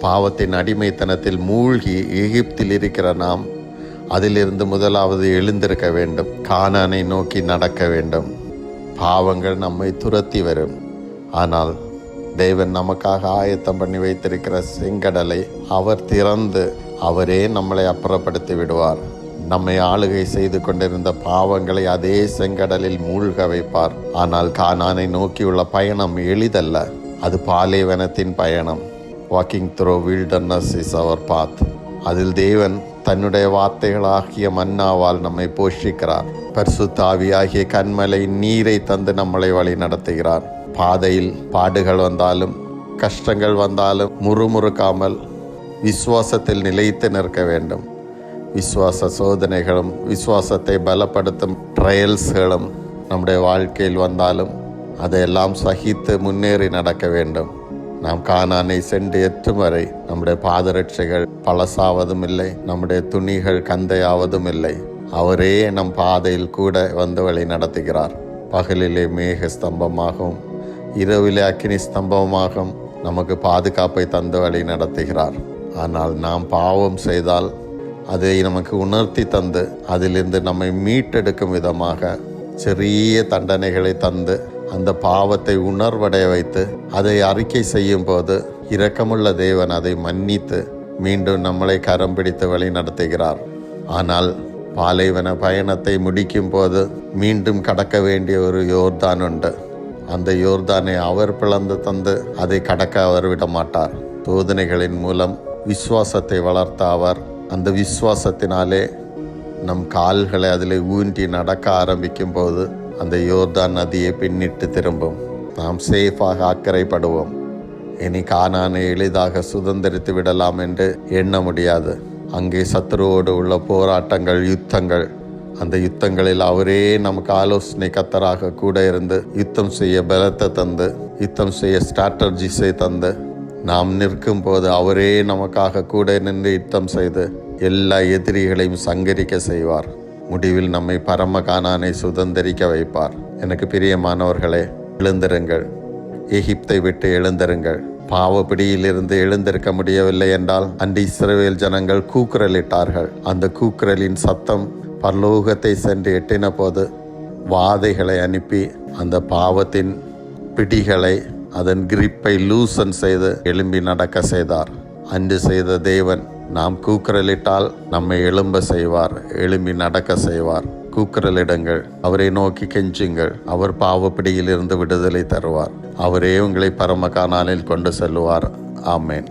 பாவத்தின் அடிமைத்தனத்தில் மூழ்கி எகிப்தில் இருக்கிற நாம் அதிலிருந்து முதலாவது எழுந்திருக்க வேண்டும். கானானை நோக்கி நடக்க வேண்டும். பாவங்கள் நம்மை துரத்தி வரும். ஆனால் தேவன் நமக்காக ஆயத்தம் பண்ணி வைத்திருக்கிற செங்கடலை அவர் திறந்து அவரே நம்மளை அப்புறப்படுத்தி விடுவார். நம்மை ஆளுகை செய்து கொண்டிருந்த பாவங்களை அதே செங்கடலில் மூழ்க வைப்பார். ஆனால் கானானை நோக்கியுள்ள பயணம் எளிதல்ல. அது பாலைவனத்தின் பயணம். Walking through wilderness is our path அதில் தேவன் தன்னுடைய வார்த்தைகளாகிய மன்னாவால் நம்மை போஷிக்கிறார் பரிசுத்தாவியாகிய கண்மலை நீரை தந்து நம்மளை வழி நடத்துகிறார் பாதையில் பாடுகள் வந்தாலும் கஷ்டங்கள் வந்தாலும் முறுமுறுக்காமல் விசுவாசத்தில் நிலைத்து நிற்க வேண்டும் விசுவாச சோதனைகளும் விசுவாசத்தை பலப்படுத்தும் ட்ரையல்ஸ்களும் நம்முடைய வாழ்க்கையில் வந்தாலும் அதையெல்லாம் சகித்து முன்னேறி நடக்க வேண்டும் நாம் காணானை சென்று எற்றும் வரை நம்முடைய பாதரட்சைகள் பழசாவதும் இல்லை நம்முடைய துணிகள் கந்தையாவதும் இல்லை அவரே நம் பாதையில் கூட வந்து வழி நடத்துகிறார். பகலிலே மேக ஸ்தம்பமாகவும் இரவிலே அக்னி ஸ்தம்பமாகவும் நமக்கு பாதுகாப்பை தந்து வழி நடத்துகிறார். ஆனால் நாம் பாவம் செய்தால் அதை நமக்கு உணர்த்தி தந்து அதிலிருந்து நம்மை மீட்டெடுக்கும் விதமாக சிறிய தண்டனைகளை தந்து அந்த பாவத்தை உணர்வடைய வைத்து அதை அறிக்கை செய்யும் போது இரக்கமுள்ள தேவன் அதை மன்னித்து மீண்டும் நம்மளை கரம் பிடித்து வழி நடத்துகிறார். ஆனால் பாலைவன பயணத்தை முடிக்கும் போது மீண்டும் கடக்க வேண்டிய ஒரு யோர்தான் உண்டு. அந்த யோர்தானை அவர் பிளந்து தந்து அதை கடக்க அவர் விட மாட்டார் தோதனைகளின் மூலம் விசுவாசத்தை வளர்த்த அவர் அந்த விசுவாசத்தினாலே நம் கால்களை அதில் ஊன்றி நடக்க ஆரம்பிக்கும் போது அந்த யோர்தான் நதியை பின்னிட்டு திரும்பும். நாம் சேஃபாக அக்கறைப்படுவோம். இனி கானானை எளிதாக சுதந்திரித்து விடலாம் என்று எண்ண முடியாது. அங்கே சத்துருவோடு உள்ள போராட்டங்கள் யுத்தங்கள். அந்த யுத்தங்களில் அவரே நமக்கு ஆலோசனை கத்தராக கூட இருந்து யுத்தம் செய்ய பலத்தை தந்து யுத்தம் செய்ய ஸ்ட்ராட்டர்ஜிஸை தந்து நாம் நிற்கும் போது அவரே நமக்காக கூட நின்று யுத்தம் செய்து எல்லா எதிரிகளையும் சங்கரிக்க செய்வார். முடிவில் நம்மை பரம கானானை சுதந்திரிக்க வைப்பார். எனக்கு பிரியமானவர்களே எழுந்திருங்கள். எகிப்தை விட்டு எழுந்திருங்கள். பாவ பிடியிலிருந்து எழுந்திருக்க முடியவில்லை என்றால் அன்று இஸ்ரவேல் ஜனங்கள் கூக்குரலிட்டார்கள். அந்த கூக்குரலின் சத்தம் பரலோகத்தை சென்று எட்டின போது வாதைகளை அனுப்பி அந்த பாவத்தின் பிடிகளை அதன் கிரிப்பை லூசன் செய்து எழும்பி நடக்க செய்தார். அன்று செய்த தேவன் நாம் கூக்குரலிட்டால் நம்மை எழும்ப செய்வார் எழும்பி நடக்க செய்வார். கூக்குரலிடுங்கள் அவரை நோக்கி கெஞ்சுங்கள் அவர் பாவப்பிடியிலிருந்து விடுதலை தருவார். அவரே உங்களை பரம காணாலில் கொண்டு செல்லுவார். ஆமேன்.